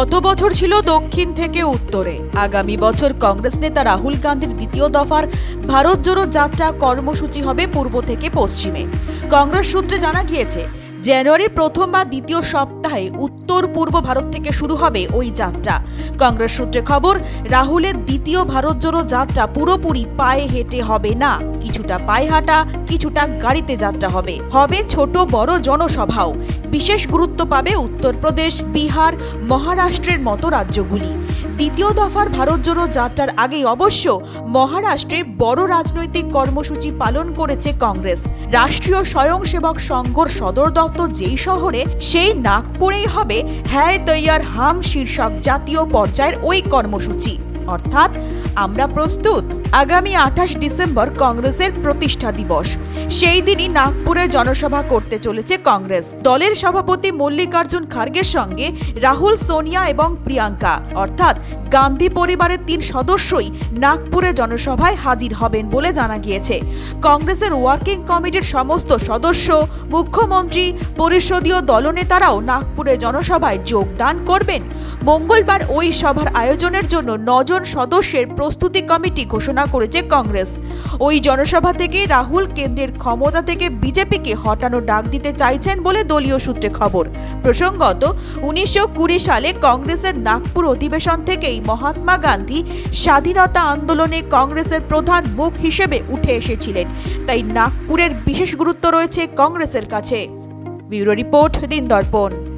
গত বছর ছিল দক্ষিণ থেকে উত্তরে। আগামী বছর কংগ্রেস নেতা রাহুল গান্ধীর দ্বিতীয় দফার ভারত জোড়ো যাত্রা কর্মসূচি হবে পূর্ব থেকে পশ্চিমে। কংগ্রেস সূত্রে জানা গিয়েছে, জানুয়ারির প্রথম বা দ্বিতীয় সপ্তাহে উত্তর পূর্ব ভারত থেকে শুরু হবে ওই যাত্রা। কংগ্রেস সূত্রে খবর, রাহুলের দ্বিতীয় ভারত জোড়ো যাত্রা পুরোপুরি পায়ে হেঁটে হবে না। কিছুটা পায়ে হাঁটা, কিছুটা গাড়িতে যাত্রা হবে। হবে ছোট বড় জনসভাও। বিশেষ গুরুত্ব পাবে উত্তরপ্রদেশ, বিহার, মহারাষ্ট্রের মতো রাজ্যগুলি। দ্বিতীয় দফার ভারত জোড়ো যাত্রার আগেই অবশ্য মহারাষ্ট্রে বড় রাজনৈতিক কর্মসূচি পালন করেছে কংগ্রেস। রাষ্ট্রীয় স্বয়ংসেবক সংঘর সদর দপ্তর যেই শহরে, সেই নাগপুরেই হবে হ্যায় তৈয়ার হাম শীর্ষক জাতীয় পর্যায়ের ওই কর্মসূচি। অর্থাৎ আমরা প্রস্তুত। আগামী আঠাশ ডিসেম্বর কংগ্রেসের প্রতিষ্ঠা দিবস। সেই দিনই নাগপুরে জনসভা করতে চলেছে কংগ্রেস। দলের সভাপতি মল্লিকার্জুন খার্গের সঙ্গে রাহুল, সোনিয়া এবং প্রিয়াঙ্কা। অর্থাৎ গান্ধী পরিবারের তিন সদস্যই নাগপুরে জনসভায় হাজির হবেন বলে জানা গিয়েছে। কংগ্রেসের ওয়ার্কিং কমিটির সমস্ত সদস্য, মুখ্যমন্ত্রী, পরিষদীয় দলনেতারাও নাগপুরে জনসভায় যোগদান করবেন। মঙ্গলবার ওই সভার আয়োজনের জন্য নজন সদস্যের প্রস্তুতি কমিটি ঘোষণা করেছে কংগ্রেস। ওই জনসভা থেকে রাহুল কেন্দ্রের ক্ষমতা থেকে বিজেপিকে হটানো ডাক দিতে চাইছেন বলে দলীয় সূত্রে খবর। প্রসঙ্গত, উনিশশো কুড়ি সালে কংগ্রেসের নাগপুর অধিবেশন থেকেই মহাত্মা গান্ধী স্বাধীনতা আন্দোলনে কংগ্রেসের প্রধান মুখ হিসেবে উঠে এসেছিলেন। তাই নাগপুরের বিশেষ গুরুত্ব রয়েছে কংগ্রেসের কাছে। ব্যুরো রিপোর্ট দিন দর্পণ